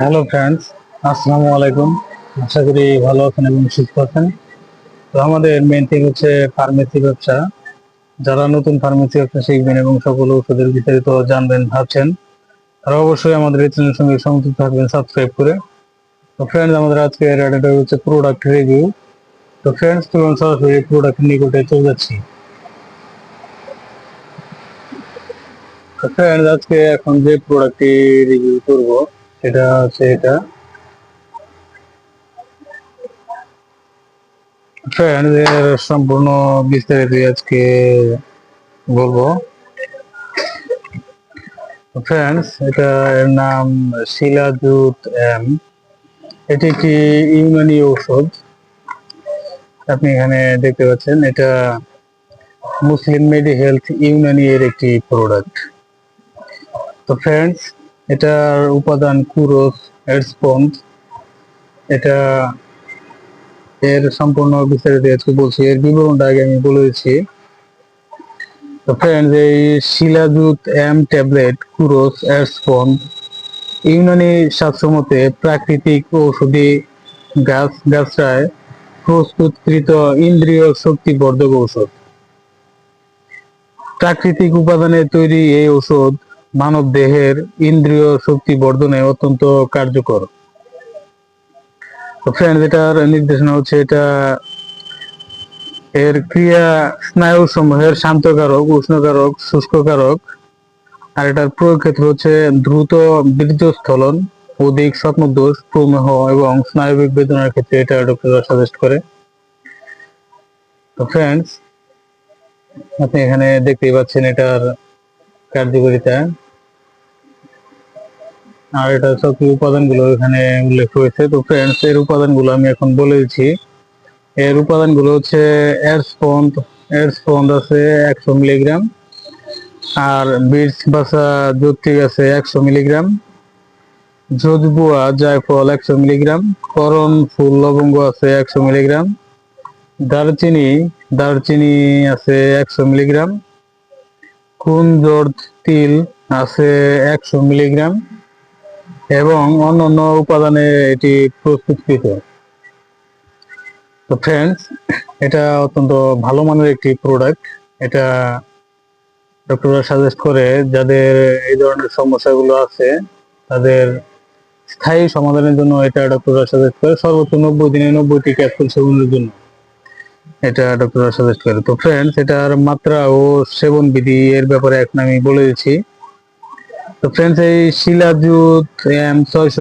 Hello friends আসসালামু আলাইকুম। আশা করি ভালো আছেন এবং সুস্থ আছেন। তো আমাদের মেন থিং হচ্ছে ফার্মেসি ব্যবসা। যারা নতুন ফার্মেসি ব্যবসা শিখবেন এবং সকল ওষুধের বিস্তারিত জানবেন, ভাবছেন, তারা অবশ্যই আমাদের এই চ্যানেলের সঙ্গে সংযুক্ত থাকবেন সাবস্ক্রাইব করে। তো ফ্রেন্ডস আমাদের আজকে এটা হচ্ছে প্রোডাক্ট রিভিউ তো ফ্রেন্ডস চলুন সরাসরি প্রোডাক্ট নিকটে চলে যাচ্ছি। তো ফ্রেন্ডস আজকে এখন যে প্রোডাক্টটি রিভিউ করব সেটা হচ্ছে এটা। ফ্রেন্ডস এর সম্পূর্ণ বিস্তারিত আজকে বলব। ফ্রেন্ডস এটা এর নাম শিলাজুত এম। এটি একটি ইউনানি ঔষধ। আপনি এখানে দেখতে পাচ্ছেন, এটা মুসলিম মেডি হেলথ ইউনানি এর একটি প্রোডাক্ট। তো ফ্রেন্ডস এটার উপাদান কুরোস স্পঞ্জ এটা এর সম্পূর্ণ বিস্তারিত আজকে বলছি। এর বিবরণটা আগে আমি বলে দিচ্ছি। তো ফ্রেন্ডস এই শিলাজুত এম ট্যাবলেট কুরোস স্পঞ্জ ইউনানি শাস্ত্রমতে প্রাকৃতিক ঔষধি গাছ গাছরায় প্রস্তুতকৃত ইন্দ্রিয় শক্তিবর্ধক ঔষধ। প্রাকৃতিক উপাদানে তৈরি এই ঔষধ মানব দেহের ইন্দ্রিয় শক্তি বর্ধনে অত্যন্ত কার্যকর। এটার নির্দেশনা হচ্ছে এটা এর ক্রিয়া স্নায়ু সমূহের শান্তকারক, উষ্ণকারক, শুষ্ককারক, আর এটার প্রয়োগ ক্ষেত্র হচ্ছে দ্রুত বীর্যস্থলন অধিক স্বপ্নদোষ, প্রমেহ এবং স্নায়বিক বেদনার ক্ষেত্রে এটা ডক্টররা সাজেস্ট করে। তো ফ্রেন্ডস আপনি এখানে দেখতেই পাচ্ছেন এটার কার্যকারিতা। আর এটা সব কি উপাদানগুলো এখানে উল্লেখ রয়েছে। তো ফ্রেন্ডস এর উপাদানগুলো আমি এখন বলে দিচ্ছি। এর উপাদানগুলো হচ্ছে এর স্পন্দ এর স্পন্দ আছে একশো মিলিগ্রাম আর বীজ বাসা যৌক্তিক আছে একশো মিলিগ্রাম যোজবুয়া জায়ফল একশো মিলিগ্রাম করণ ফুল লবঙ্গ আছে একশো মিলিগ্রাম দারচিনি দারচিনি আছে একশো মিলিগ্রাম কুঞ্জর তিল আছে একশো মিলিগ্রাম এবং অন্যান্য উপাদানে এটি প্রস্তুতকৃত তো ফ্রেন্ডস এটা অত্যন্ত ভালো মানের একটি প্রোডাক্ট এটা ডক্টররা সাজেস্ট করে যাদের এই ধরনের সমস্যাগুলো আছে, তাদের স্থায়ী সমাধানের জন্য এটা ডক্টররা সাজেস্ট করে সর্বোচ্চ নব্বই দিনে নব্বইটি ক্যাপসুল সেবনের জন্য। এটা ডক্টররা সাজেস্ট করে। তো ফ্রেন্ডস এটার মাত্রা ও সেবন বিধি এর ব্যাপারে এখন আমি বলে দিচ্ছি। তো ফ্রেন্ডস এই শিলাজুত এম